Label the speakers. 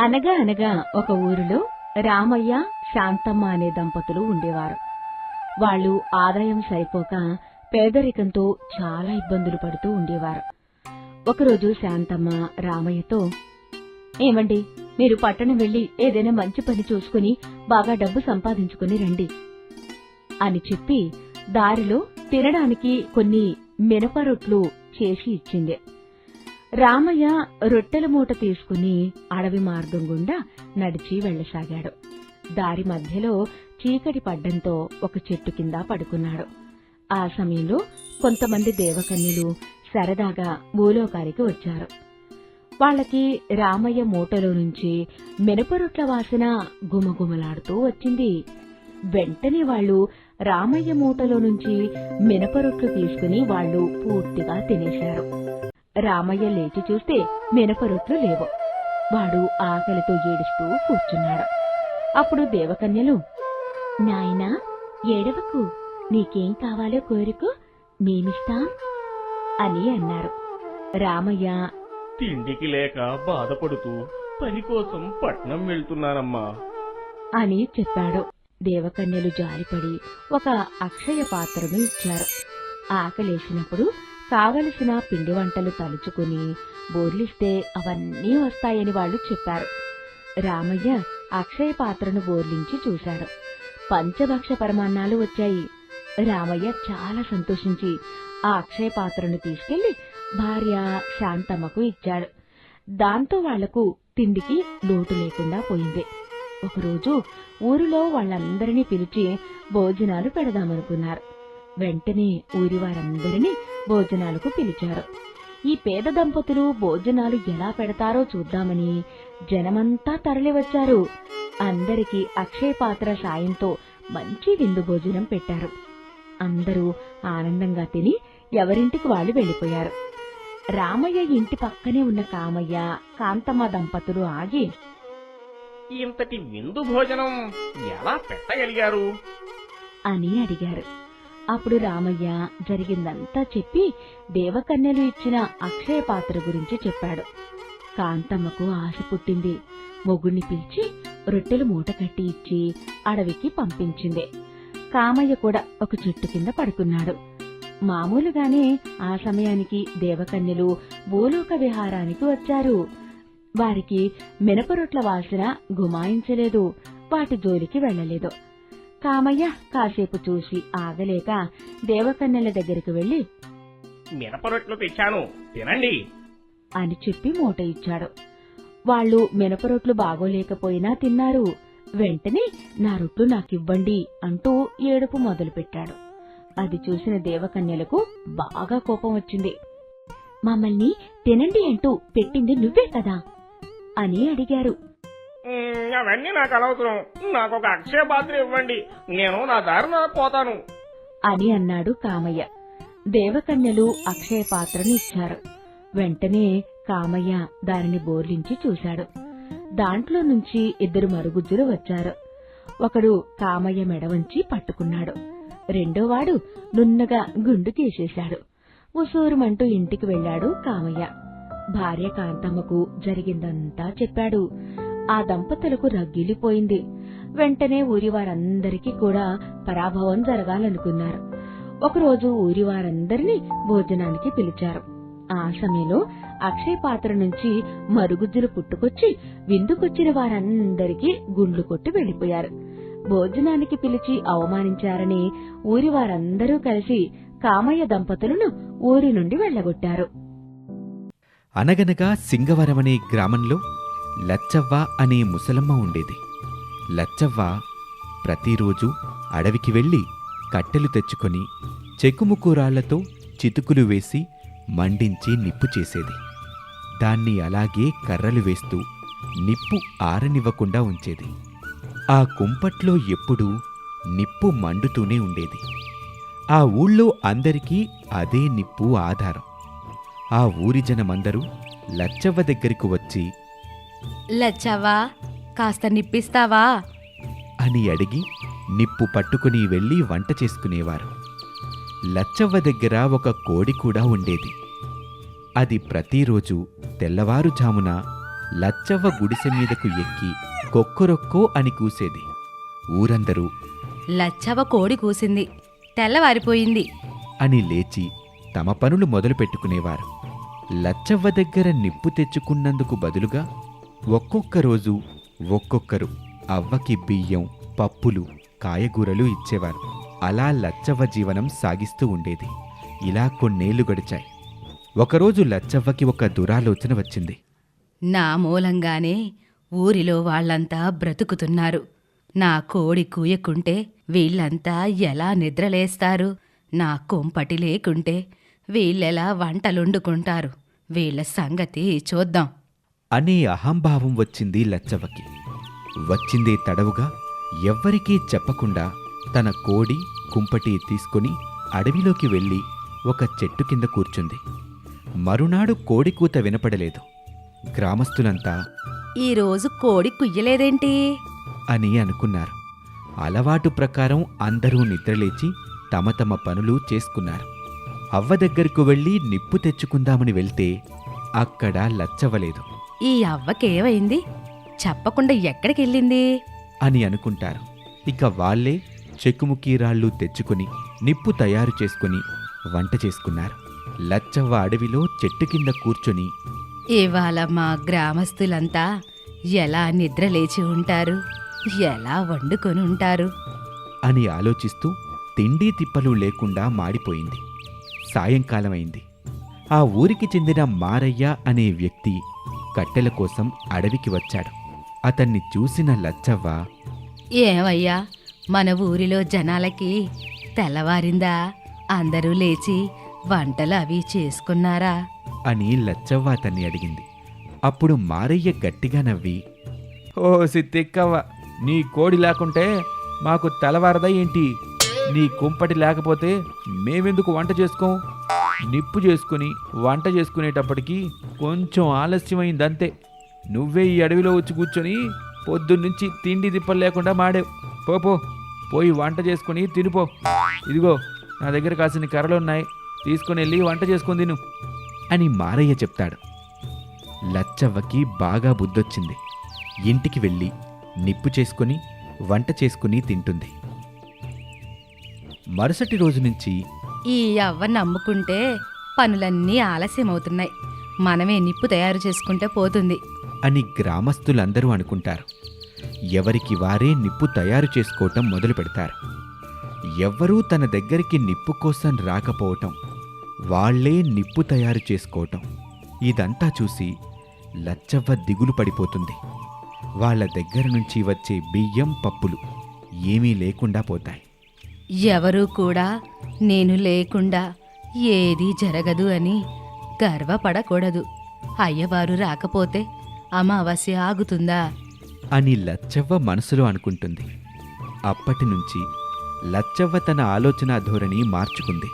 Speaker 1: అనగా అనగా ఒక ఊరిలో రామయ్య శాంతమ్మ అనే దంపతులు ఉండేవారు. వాళ్ళు ఆదాయం సరిపోక పేదరికంతో చాలా ఇబ్బందులు పడుతూ ఉండేవారు. ఒకరోజు శాంతమ్మ రామయ్యతో ఏమండి మీరు పట్టణం వెళ్ళి ఏదైనా మంచి పని చూసుకుని బాగా డబ్బు సంపాదించుకుని రండి అని చెప్పి దారిలో తినడానికి కొన్ని మినప రొట్లు చేసి ఇచ్చింది. రామయ్య రొట్టెల మూట తీసుకుని అడవి మార్గం గుండా నడిచి వెళ్ళసాగాడు దారి మధ్యలో చీకటి పడ్డంతో ఒక చెట్టు కింద పడుకున్నాడు. ఆ సమయంలో కొంతమంది దేవకన్యలు సరదాగా భూలోకానికి వచ్చారు. వాళ్ళకి రామయ్య మూటలో నుంచి మినపరొట్ల వాసన గుమగుమలాడుతూ వచ్చింది. వెంటనే వాళ్ళు రామయ్య మూటలో నుంచి మినపరొట్లు తీసుకుని వాళ్ళు పూర్తిగా తినేశారు. రామయ్య లేచి చూస్తే మినపరొట్లు లేవు. వాడు ఆకలితో ఏడుస్తూ కూర్చున్నాడు. అప్పుడు దేవకన్యలు నాయనా ఏడవకు. నీకేం కావాలో కోరుకో. మేమిస్తాం అని అన్నారు. రామయ్య
Speaker 2: తిండికి లేక బాధపడుతూ పని కోసం పట్నం వెళ్తున్నానమ్మా
Speaker 1: అని చెప్పాడు. దేవకన్యలు జారిపడి ఒక అక్షయ పాత్రను ఇచ్చారు. ఆకలేసినప్పుడు కావలసిన పిండి వంటలు తలుచుకుని బోర్లిస్తే అవన్నీ వస్తాయని వాళ్ళు చెప్పారు. రామయ్య అక్షయ పాత్రను బోర్లించి చూశాడు. పంచభక్ష పరమాన్నాలు వచ్చాయి. రామయ్య చాలా సంతోషించి ఆ అక్షయ పాత్రను తీసుకెళ్ళి భార్య శాంతమ్మకు ఇచ్చాడు. దాంతో వాళ్ళకు తిండికి లోటు లేకుండా పోయింది. ఒకరోజు ఊరిలో వాళ్ళందరినీ పిలిచి భోజనాలు పెడదామనుకున్నారు. వెంటనే ఊరి వారందరినీ భోజనాలకు పిలిచారు. ఈ పేద దంపతులు భోజనాలు ఎలా పెడతారో చూద్దామని జనమంతా తరలివచ్చారు. అందరికీ అక్షయ పాత్ర సాయంతో మంచి విందు భోజనం పెట్టారు. అందరూ ఆనందంగా తిని ఎవరింటికి వాళ్ళు వెళ్ళిపోయారు రామయ్య ఇంటి పక్కనే ఉన్న కామయ్య కాంతమ్మ దంపతులు ఆగి
Speaker 2: ఇంతటి విందు భోజనం ఎలా పెట్టగలిగారు?
Speaker 1: అని అడిగారు. అప్పుడు రామయ్య జరిగిందంతా చెప్పి దేవకన్యలు ఇచ్చిన అక్షయ పాత్ర గురించి చెప్పాడు. కాంతమ్మకు ఆశ పుట్టింది. మొగుణ్ణి పిలిచి రొట్టెలు మూట కట్టి ఇచ్చి అడవికి పంపించింది. కామయ్య కూడా ఒక చెట్టు కింద పడుకున్నాడు. మామూలుగానే ఆ సమయానికి దేవకన్యలు భూలోక విహారానికి వచ్చారు. వారికి మినపరొట్ల వాసన గుమాయించలేదు. వాటి జోలికి వెళ్ళలేదు కామయ్య కాసేపు చూసి ఆగలేక దేవకన్యల దగ్గరికి వెళ్ళి
Speaker 2: మినపరొట్లు తెచ్చాను. తినండి.
Speaker 1: అని చెప్పి మూట ఇచ్చాడు. వాళ్ళు మినపరొట్లు బాగోలేకపోయినా తిన్నారు. వెంటనే నా రొట్లు నాకివ్వండి అంటూ ఏడుపు మొదలుపెట్టాడు. అది చూసిన దేవకన్యలకు బాగా కోపం వచ్చింది. మమ్మల్ని తినండి అంటూ పెట్టింది నువ్వే కదా అని అడిగారు.
Speaker 2: అవన్నీ నాకు అనవసరం. నాకు ఒక అక్షయ పాత్ర ఇవ్వండి. నేను నా దారిన పోతాను.
Speaker 1: అని అన్నాడు కామయ్య. దేవకన్యలు అక్షయ పాత్రను ఇచ్చారు. వెంటనే కామయ్య దానిని బోర్లించి చూశాడు. దాంట్లో నుంచి ఇద్దరు మరుగుజ్జులు వచ్చారు. ఒకడు కామయ్య మెడ వంచి పట్టుకున్నాడు. రెండోవాడు నున్నగా గుండు తీసేశాడు. ఉసూరుమంటూ ఇంటికి వెళ్ళాడు కామయ్య. భార్య కాంతమ్మకు జరిగిందంతా చెప్పాడు. ఆ దంపతులకు రగ్గిలిపోయింది వెంటనే ఊరి వారందరికీ కూడా పరాభవం జరగాలనుకున్నారు. ఒకరోజు ఊరి వారందరినీ భోజనానికి పిలిచారు. ఆ సమయంలో అక్షయ పాత్ర నుంచి మరుగుజ్జులు పుట్టుకొచ్చి విందుకొచ్చిన వారందరికీ గుండ్లు కొట్టి వెళ్ళిపోయారు భోజనానికి పిలిచి అవమానించారని ఊరి వారందరూ కలిసి కామయ్య దంపతులను ఊరి నుండి వెళ్ళగొట్టారు
Speaker 3: అనగనగా సింగవరమనే గ్రామంలో లచ్చవ్వ అనే ముసలమ్మ ఉండేది. లచ్చవ్వ ప్రతిరోజు అడవికి వెళ్ళి కట్టెలు తెచ్చుకొని చెక్కుముక్కురాళ్ళతో చితుకులు వేసి మండించి నిప్పు చేసేది. దాన్ని అలాగే కర్రలు వేస్తూ నిప్పు ఆరనివ్వకుండా ఉంచేది. ఆ కుంపట్లో ఎప్పుడూ నిప్పు మండుతూనే ఉండేది. ఆ ఊళ్ళో అందరికీ అదే నిప్పు ఆధారం. ఆ ఊరి జనమందరూ లచ్చవ్వ దగ్గరకు వచ్చి
Speaker 4: లచ్చవ్వా కాస్త నిప్పిస్తావా?
Speaker 3: అని అడిగి నిప్పు పట్టుకుని వెళ్ళి వంట చేసుకునేవారు. లచ్చవ్వ దగ్గర ఒక కోడి కూడా ఉండేది. అది ప్రతిరోజు తెల్లవారుజామున లచ్చవ్వ గుడిసె మీదకు ఎక్కి కొక్కరొక్కో అని కూసేది. ఊరందరూ
Speaker 4: లచ్చవ్వ కోడి కూసింది. తెల్లవారిపోయింది.
Speaker 3: అని లేచి తమ పనులు మొదలు పెట్టుకునేవారు లచ్చవ్వ దగ్గర నిప్పు తెచ్చుకున్నందుకు బదులుగా ఒక్కొక్క రోజు ఒక్కొక్కరు అవ్వకి బియ్యం పప్పులు కాయగూరలు ఇచ్చేవారు. అలా లచ్చవ్వ జీవనం సాగిస్తూ ఉండేది. ఇలా కొన్నేళ్ళు గడిచాయి. ఒకరోజు లచ్చవ్వకి ఒక దురాలోచన వచ్చింది.
Speaker 4: నా మూలంగానే ఊరిలో వాళ్ళంతా బ్రతుకుతున్నారు. నా కోడి కూయకుంటే వీళ్ళంతా ఎలా నిద్రలేస్తారు? నా కొంపటి లేకుంటే వీళ్ళెలా వంటలుండుకుంటారు? వీళ్ళ సంగతి చూద్దాం.
Speaker 3: అనే అహంభావం వచ్చింది లచ్చవ్వకి. వచ్చిందే తడవుగా ఎవ్వరికీ చెప్పకుండా తన కోడి కుంపటి తీసుకుని అడవిలోకి వెళ్ళి ఒక చెట్టు కింద కూర్చుంది. మరునాడు కోడి కూత వినపడలేదు. గ్రామస్తులంతా
Speaker 4: ఈరోజు కోడి కుయ్యలేదేంటి?
Speaker 3: అని అనుకున్నారు. అలవాటు ప్రకారం అందరూ నిద్రలేచి తమ తమ పనులు చేసుకున్నారు. అవ్వ దగ్గరకు వెళ్ళి నిప్పు తెచ్చుకుందామని వెళ్తే అక్కడ లచ్చవ్వలేదు
Speaker 4: ఈ అవ్వకేమైంది చెప్పకుండా ఎక్కడికెళ్ళింది?
Speaker 3: అని అనుకుంటారు. ఇక వాళ్ళే చెక్కుముకి రాళ్ళు తెచ్చుకుని నిప్పు తయారు చేసుకుని వంట చేసుకున్నారు. లచ్చవ్వ అడవిలో చెట్టు కింద కూర్చొని
Speaker 4: ఇవాళ మా గ్రామస్తులంతా ఎలా నిద్రలేచి ఉంటారు? ఎలా వండుకొని ఉంటారు?
Speaker 3: అని ఆలోచిస్తూ తిండి తిప్పలు లేకుండా మాడిపోయింది. సాయంకాలమైంది. ఆ ఊరికి చెందిన మారయ్య అనే వ్యక్తి కట్టెల కోసం అడవికి వచ్చాడు. అతన్ని చూసిన లచ్చవ్వ
Speaker 4: ఏమయ్యా మన ఊరిలో జనాలకి తెల్లవారిందా? అందరూ లేచి వంటలు అవి చేసుకున్నారా?
Speaker 3: అని లచ్చవ్వ అతన్ని అడిగింది. అప్పుడు మారయ్య గట్టిగా నవ్వి ఓ సిత్తిక్కవ్వ నీ కోడి లేకుంటే మాకు తెల్లవారదా ఏంటి? నీ కుంపటి లేకపోతే మేమెందుకు వంట చేసుకోం? నిప్పు చేసుకుని వంట చేసుకునేటప్పటికి కొంచెం ఆలస్యమైందంతే. నువ్వే ఈ అడవిలో వచ్చి కూర్చొని పొద్దున్నుంచి తిండి తిప్పలు లేకుండా మాడావు. పోపో పోయి వంట చేసుకుని తినిపో. ఇదిగో నా దగ్గర కాసిన కర్రలున్నాయి తీసుకుని వెళ్ళి వంట చేసుకొని తిను అని మారయ్య చెప్తాడు. లచ్చవ్వకి బాగా బుద్ధొచ్చింది. ఇంటికి వెళ్ళి నిప్పు చేసుకుని వంట చేసుకుని తింటుంది. మరుసటి రోజు నుంచి
Speaker 4: ఈ అవ్వ నమ్ముకుంటే పనులన్నీ ఆలస్యమవుతున్నాయి. మనమే నిప్పు తయారు చేసుకుంటే పోతుంది.
Speaker 3: అని గ్రామస్తులందరూ అనుకుంటారు. ఎవరికి వారే నిప్పు తయారు చేసుకోవటం మొదలు పెడతారు. ఎవ్వరూ తన దగ్గరికి నిప్పు కోసం రాకపోవటం వాళ్ళే నిప్పు తయారు చేసుకోవటం ఇదంతా చూసి లచ్చవ్వ దిగులు పడిపోతుంది. వాళ్ళ దగ్గర నుంచి వచ్చే బియ్యం పప్పులు ఏమీ లేకుండా పోతాయి.
Speaker 4: ఎవరూ కూడా నేను లేకుండా ఏదీ జరగదు అని గర్వపడకూడదు. అయ్యవారు రాకపోతే అమావాస్య ఆగుతుందా?
Speaker 3: అని లచ్చవ్వ మనసులో అనుకుంటుంది. అప్పటి నుంచి లచ్చవ్వ తన ఆలోచన ధోరణి మార్చుకుంది.